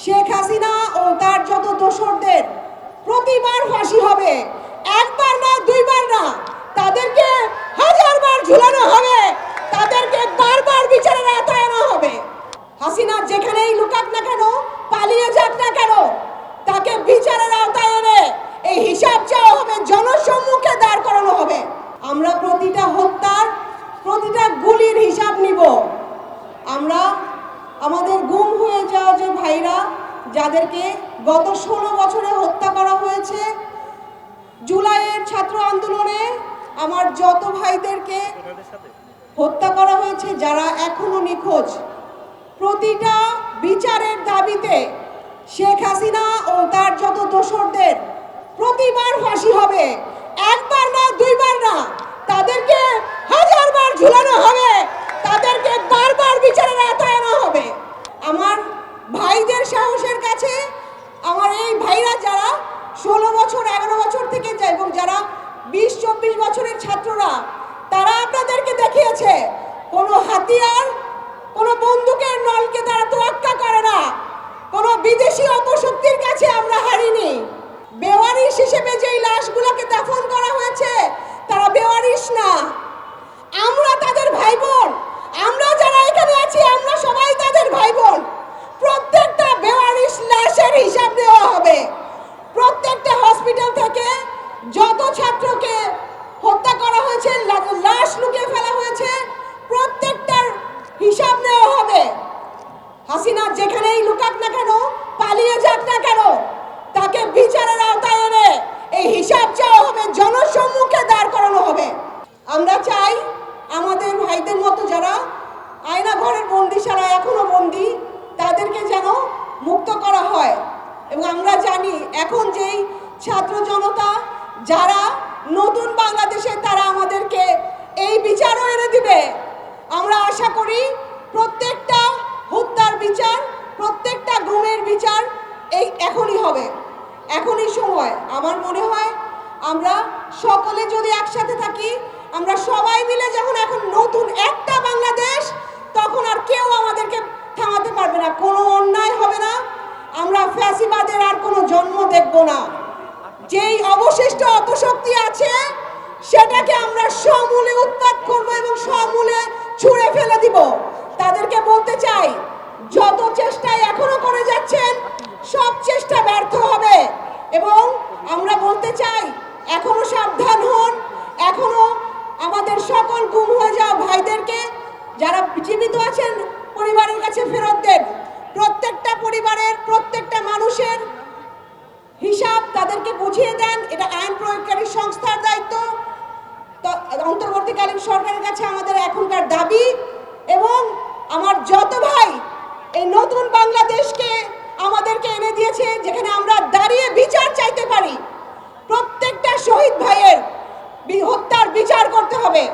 শেখ হাসিনা ও তার যত দোসরদের প্রতিবার ফাঁসি হবে, একবার না, দুইবার না, তাদেরকে হাজারবার ঝুলানো হবে, তাদেরকে বারবার বিচারের আওতায় আনা হবে। হাসিনা যেখানেই লুকাক না কেন, পালিয়ে যাক না কেন, তাকে বিচারের আওতায় এনে এই হিসাব চাওয়া হবে, জনসম্মুখে দাঁড় করানো হবে। আমরা প্রতিটা হত্যার, প্রতিটা গুলির হিসাব নিব। আমরা আমাদের গুম যাওয়া যে ভাইরা যাদেরকে গত ষোলো বছরে হত্যা করা হয়েছে। জুলাইয়ের ছাত্র আন্দোলনে আমার যত ভাইদেরকে হত্যা করা হয়েছে, যারা এখনও নিখোঁজ, প্রতিটা বিচারের দাবিতে শেখ হাসিনা ও তার যত দোসরদের প্রতিবার ফাঁসি হবে, একবার না, দুইবার না, তাদেরকে হাজারবার ঝুলানো হবে তাদেরকে বারবার বিচারের আওতায় আনা হবে আমার ভাইদের সাহসের কাছে আমার এই ভাইরা যারা ষোলো বছর, এগারো বছর থেকে যায় এবং যারা বিশ, চব্বিশ বছরের ছাত্ররা, তারা আপনাদেরকে দেখিয়েছে, কোনো হাতিয়ার, কোনো বন্দুকের নলকে তারা তোয়াক্কা করে না কোনো বিদেশি অপশক্তির কাছে আমরা হারিনি বেওয়ারিশ হিসেবে যেই লাশগুলোকে দাফন করা হয়েছে তারা বেওয়ারিশ না আমরা তাদের ভাই বোন আমরা যারা এখানে আছি আমরা সবাই তাদের ভাই বোন প্রত্যেকটা বেওয়ারিশ লাশের হিসাব দেওয়া হবে প্রত্যেকটা হসপিটাল থেকে যত ছাত্রকে হত্যা করা হয়েছে লাশ লুকিয়ে ফেলা হয়েছে, প্রত্যেকটার হিসাব নেওয়া হবে। হাসিনা যেখানেই লুকাক না কেন, পালিয়ে যাক না কেন, তাকে বিচারের আওতায় এনে এই হিসাব চাওয়া হবে, জনসম্মুখে দাঁড় করানো হবে। আমরা চাই আমাদের ভাইদের মতো যারা আয়না ঘরের বন্দিশালা এখনও বন্দি, তাদেরকে যেন মুক্ত করা হয়। এবং আমরা জানি এখন যেই ছাত্র জনতা যারা নতুন বাংলাদেশে তারা আমাদেরকে এই বিচারও এনে দিবে, আমরা আশা করি প্রত্যেকটা হত্যার বিচার, প্রত্যেকটা গুমের বিচার এই এখনই হবে, এখনই সময়। আমার মনে হয় আমরা সকলে যদি একসাথে থাকি, আমরা সবাই মিলে যখন এখন নতুন একটা বাংলাদেশ, তখন আর কেউ আমাদেরকে থামাতে পারবে না, কোনো অন্যায় হবে না। আমরা ফ্যাসিবাদের আর কোনো জন্ম দেখব না। যেই অবশিষ্ট অপশক্তি আছে, সেটাকে আমরা সমূলে উৎপাদ করব এবং সমূলে ছুঁড়ে ফেলে দিব। তাদেরকে বলতে চাই, যত চেষ্টায় এখনও করে যাচ্ছেন, সব চেষ্টা ব্যর্থ হবে। এবং আমরা বলতে চাই, এখনও সাবধান হন, এখনও আমাদের সকল গুম হয়ে যাওয়া ভাইদেরকে, যারা জীবিত আছেন, পরিবারের কাছে ফেরত দেন। প্রত্যেকটা পরিবারের, প্রত্যেকটা মানুষের হিসাব তাদেরকে বুঝিয়ে দেন। এটা আইন প্রয়োগকারী সংস্থার দায়িত্ব। অন্তর্বর্তীকালীন সরকারের কাছে আমাদের এখনকার দাবি এবং আমার যত ভাই এই নতুন বাংলাদেশকে আমাদেরকে এনে দিয়েছে, যেখানে আমরা দাঁড়িয়ে বিচার চাইতে পারি। প্রত্যেকটা শহীদ ভাইয়ের হত্যার বিচার করতে হবে।